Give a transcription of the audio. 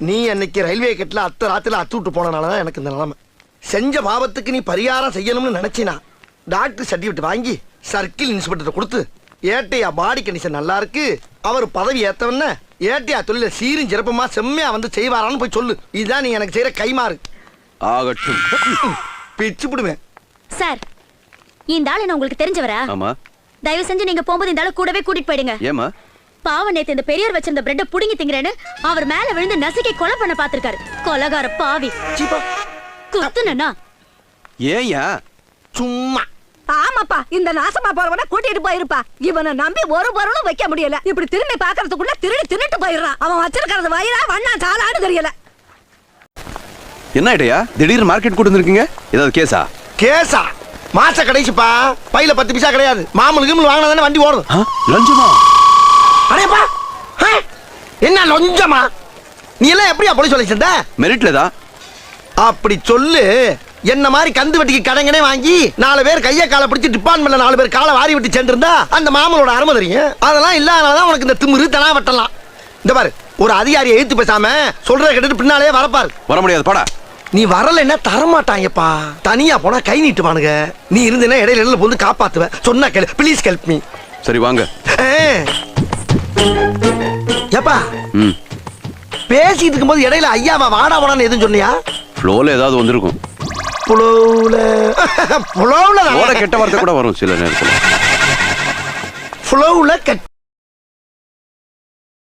நீ அன்னைக்கு ரயில்வே கட்டில் அத்தை ராத்திரில அத்து விட்டு போனனால தான் எனக்கு இந்த நிலைமை. செஞ்ச பாவத்துக்கு நீ பரிகாரம் செய்யணும்னு நினைச்சினா டாக்டர் சர்டிஃபிகேட் வாங்கி சர்க்கிள் இன்ஸ்பெக்டர் கொடுத்து ஏட்டையா பாடி கண்டிஷன் நல்லா இருக்கு அவர் பதவி ஏத்தவன ஏட்டையா தொழில சீரும் சிறப்புமா செம்மையா வந்து செய்வாரான்னு போய் சொல்லு. இதுதான் நீ எனக்கு செய்யற கைமாறு. ஆகட்டும். பிச்சு விடுவேன் சார் இந்த ஆளு நான் உங்களுக்கு தெரிஞ்சவரா? ஆமா. தயவு செஞ்சு நீங்க போகும்போது இந்த ஆளு கூடவே கூட்டிட்டு போயிடுங்க. ஏமா பாவம் நேத்து இந்த பெரியவர் வச்சிருந்த பிரெட்ட புடுங்கி திங்கிறேன்னு அவர் மேல விழுந்து நசுக்கி கொலை பண்ண பாத்திருக்காரு கொலகார பாவி. குத்துனா ஏயா சும்மா. ஆமாப்பா இந்த நாசமா போறவன கூட்டிட்டு போயிருப்பா. இவனை நம்பி ஒரு பொருளும் வைக்க முடியல. இப்படி திரும்பி பாக்குறதுக்குள்ள திருடி தின்னுட்டு போயிடுறான். அவன் வச்சிருக்கிறது வயிறா வண்ணா சாலான்னு தெரியல. என்ன ஐடியா திடீர்னு மார்க்கெட் கூட்டு வந்திருக்கீங்க? ஏதாவது கேஸா? கேசா மாச கடைசிப்பா. பையில பத்து பைசா கிடையாது. மாமூல் கிமல் வாங்கினா தானே வண்டி ஓடும். லஞ்சமா? அடேப்பா? என்ன லொஞ்சமா? நீ எல்லாம் எப்படியா போலீஸ் சொல்லி சேர்ந்த? மெரிட்ல தான் அப்படி சொல்லு. என்ன மாதிரி கந்து வெட்டிக்கு கடங்கனே வாங்கி நாலு பேர் கைய காலை பிடிச்சி டிபார்ட்மெண்ட்ல நாலு பேர் காலை வாரி விட்டு சேர்ந்திருந்தா அந்த மாமனோட அருமை தெரியும். அதெல்லாம் இல்லாதனாலதான் உனக்கு இந்த திமிரு தனா வெட்டலாம். இந்த பாரு ஒரு அதிகாரியை எழுத்து பேசாம சொல்றத கேட்டுட்டு பின்னாலே வரப்பாரு. வர முடியாது போடா. நீ வரலைன்னா தரமாட்டாங்கப்பா. தனியா போனா கை நீட்டுவானுங்க. நீ இருந்தேன்னா இடையில இடையில வந்து காப்பாத்துவ சொன்னா கேளு ப்ளீஸ் ஹெல்ப் மீ சரி வாங்க. ஏப்பா. ம். பேசிட்டு இருக்கும்போது இடையில ஐயாவா வாடா வாடான்னு எதுவும் சொன்னியா? ஃப்ளோல ஏதாவது வந்திருக்கும். புலவுல புலவுல ஓட கெட்ட வார்த்தை கூட வரும் சில நேரத்துல. ஃப்ளோவில் கட்